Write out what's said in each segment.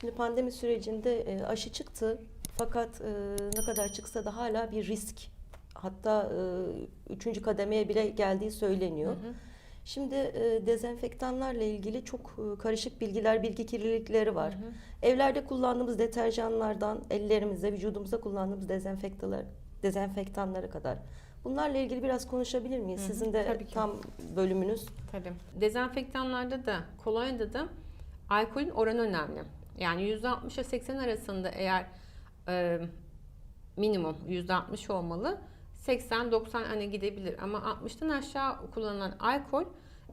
Şimdi pandemi sürecinde e, aşı çıktı fakat e, ne kadar çıksa da hala bir risk. Hatta e, üçüncü kademeye bile geldiği söyleniyor. Şimdi e, dezenfektanlarla ilgili çok e, karışık bilgiler, bilgi kirlilikleri var. Evlerde kullandığımız deterjanlardan ellerimize, vücudumuza kullandığımız dezenfektanlar, dezenfektanlara kadar. Bunlarla ilgili biraz konuşabilir miyiz? Hı hı, Sizin de tabii ki. tam bölümünüz. Tabii. Dezenfektanlarda da kolonyada da alkolün oranı önemli. Yani %60 ile 80 arasında eğer e, minimum %60 olmalı. 80-90 hani gidebilir ama 60'tan aşağı kullanılan alkol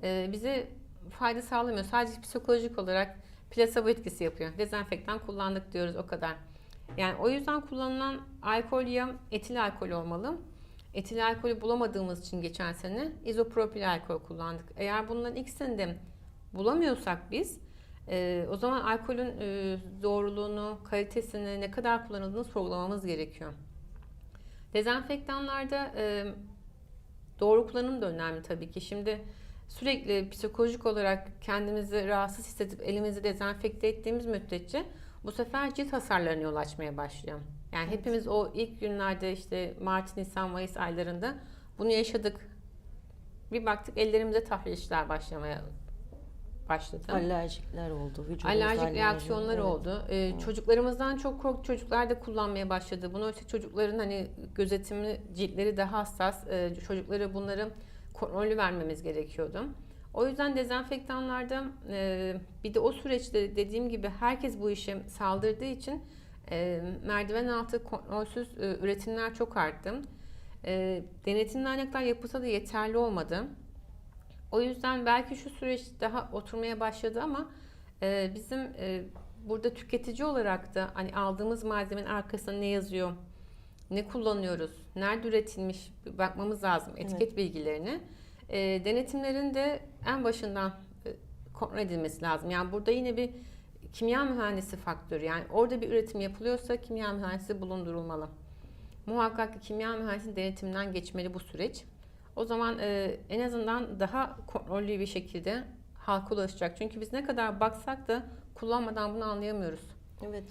e, bize fayda sağlamıyor. Sadece psikolojik olarak plasebo etkisi yapıyor. Dezenfektan kullandık diyoruz o kadar. Yani o yüzden kullanılan alkol ya etil alkol olmalı. Etil alkolü bulamadığımız için geçen sene izopropil alkol kullandık. Eğer bunların ikisini de bulamıyorsak biz e, o zaman alkolün e, doğruluğunu, kalitesini, ne kadar kullanıldığını sorgulamamız gerekiyor. Dezenfektanlarda e, doğru kullanım da önemli tabii ki. Şimdi sürekli psikolojik olarak kendimizi rahatsız hissedip elimizi dezenfekte ettiğimiz müddetçe bu sefer cilt hasarlarına yol açmaya başlıyor. Yani Evet. hepimiz o ilk günlerde işte Mart, Nisan, Mayıs aylarında bunu yaşadık. Bir baktık ellerimize tahrişler başlamaya başladı. Alerjikler oldu. Alerjik alerji. reaksiyonlar Evet. oldu. Ee, Çocuklarımızdan çok kork çocuklar da kullanmaya başladı. Bunu işte çocukların hani gözetimli ciltleri daha hassas. Ee, çocuklara bunları kontrollü vermemiz gerekiyordu. O yüzden dezenfektanlarda e, bir de o süreçte dediğim gibi herkes bu işe saldırdığı için e, merdiven altı kontrolsüz e, üretimler çok arttı. E, denetimli aynaklar yapılsa da yeterli olmadı. O yüzden belki şu süreç daha oturmaya başladı ama e, bizim e, burada tüketici olarak da hani aldığımız malzemenin arkasında ne yazıyor, ne kullanıyoruz, nerede üretilmiş bakmamız lazım etiket bilgilerini. E, denetimlerin de en başından e, kontrol edilmesi lazım. Yani burada yine bir kimya mühendisi faktörü yani orada bir üretim yapılıyorsa kimya mühendisi bulundurulmalı. Muhakkak ki kimya mühendisi denetimden geçmeli bu süreç. O zaman e, en azından daha kontrollü bir şekilde halka ulaşacak. Çünkü biz ne kadar baksak da kullanmadan bunu anlayamıyoruz. Evet.